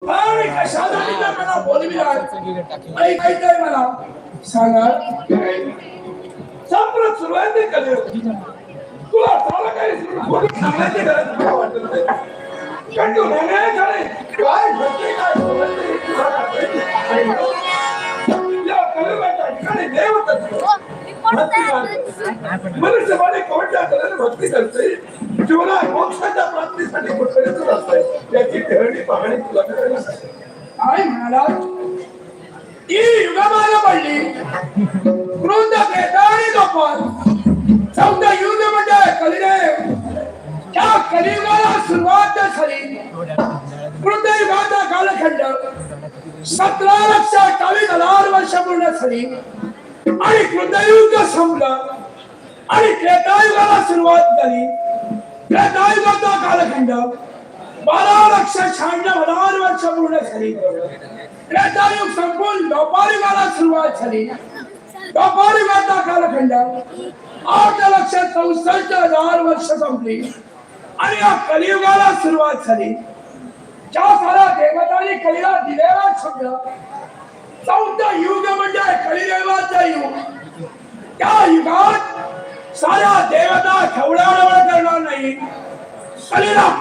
मला बोलविला मला सांगा संपूर्ण सुरुवात नाही केली तुला चांगलं काही सांगायची गरज मला वाटत नाही कारण तू निर्णय झाले काय घडते काय बोलते, कोणत्या तऱ्हेने भक्ती करते जीवनात मोक्षाच्या प्राप्तीसाठी कुठेच असते त्याची टेहळणी पाहणी तुला काय म्हणाला ही युगमाला पडली. क्रोध घेतानी लोकं चौदा युग म्हणजे कलिदेव. त्या कलियुगाला सुरुवात झाली. कृतयुगाचा कालखंड. सतरा लक्ष अठ्ठावीस हजार वर्ष पूर्ण झाली. आणि कृतयुग संपलं. आणि त्रेतायुगाला सुरुवात झाली. त्रेतायुगाचा कालखंड बारा लक्ष शहाण्णव हजार वर्ष पूर्ण झाली. त्रेतायुग संपून द्वापारयुगाला सुरुवात झाली. द्वापारयुगाचा कालखंड आठ लक्ष चौसष्ट हजार वर्ष संपली. आणि या कलियुगाला सुरुवात झाली. ज्या सारा देवतांनी कलिला दिलेला शब्द चौथा युग म्हणजे कलिदेवाचा युग. त्या युगात साऱ्या देवता ठेवण्या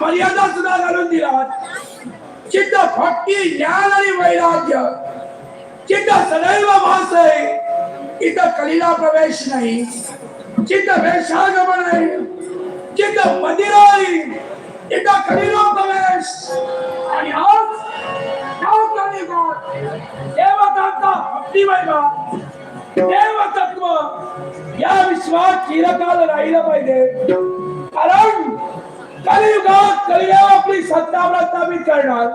मर्यादा सुद्धा घालून दिला चित्त भक्ती ज्ञान आणि वैराग्य. चित्त सदैव भास आहे. इथं कलीला प्रवेश नाही. चित्त वेशागमन आहे. चित्त मंदिर आहे. इथं कलीला प्रवेश. आणि आज देवतांचा भक्ती वैभव देव तत्व या विश्वात चिरकाल राहिलं पाहिजे. कारण कलियुगात कलिदेव आपली सत्ता प्रस्थापित करणार.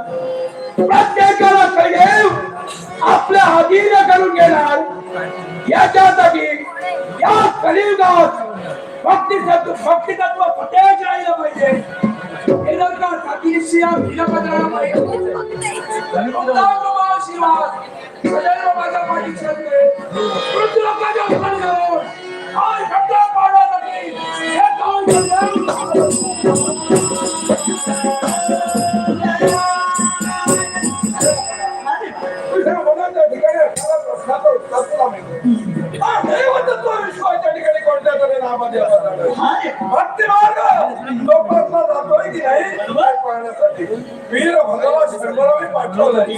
प्रत्येकाला कलिदेव आपल्या अधीन करून घेणार. याच्यासाठी या कलियुगात भक्ती तत्व भक्ती तत्व सतेज राहिलं पाहिजे हे जर का आशीर्वाद सदैव माझ्या पाठीशी आज पाडण्यासाठी हे काम भक्ती मार्ग तो प्रश्न जातोय की नाही? पाहण्यासाठी वीर भगवान! शंकराने पाठवलंय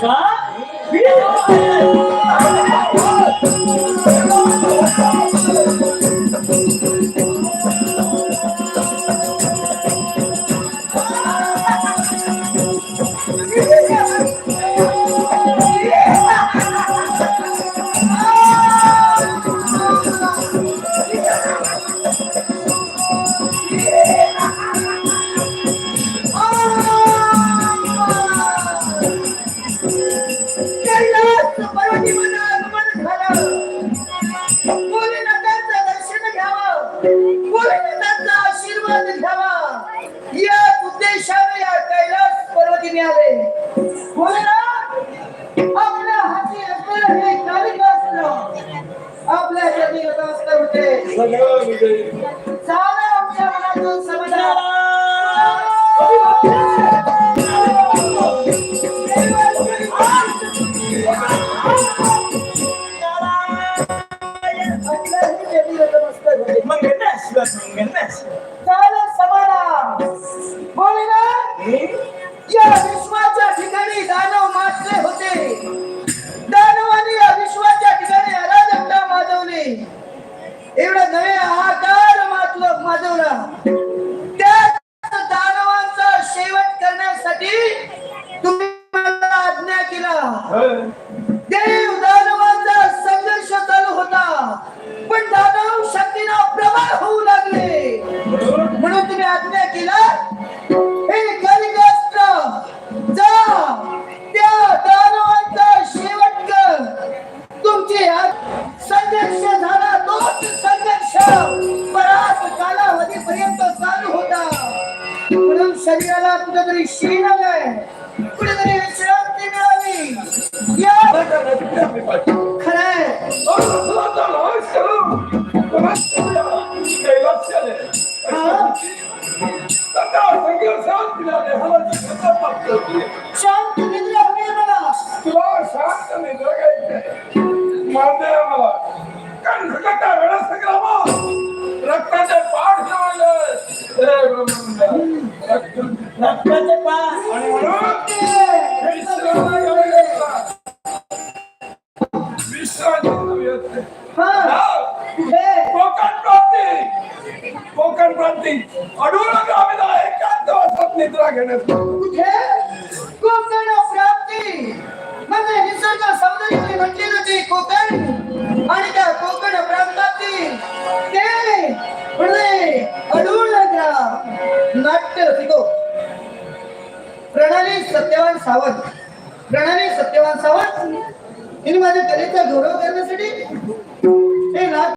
आपल्या आपल्या हाती झालं आमच्या मनातून शरीराला कुठेतरी शीण आलंय कुठेतरी विश्रांती मिळावी. या. खरंय शांत निद्रा हवी मला. तुला शांत निद्रा घ्यायची मानते आम्हाला कंठकटा वेळ संग्रामा रक्ताचे पाठ ठेवायले रक्ताचे पास आणि म्हणून विश्रांती घ्यावी लागतात. विश्रांती घ्यावी लागते. हा हा. कुठे कोकण प्रांती कोकण प्रांती अडूळ गावीला एकांत वासात निद्रा घेण्यात नाट्य रसिको। प्रणाली सत्यवान सावंत। प्रणाली सत्यवान सावंत। हिने माझ्या कलेचा गौरव करण्यासाठी हे नाट्य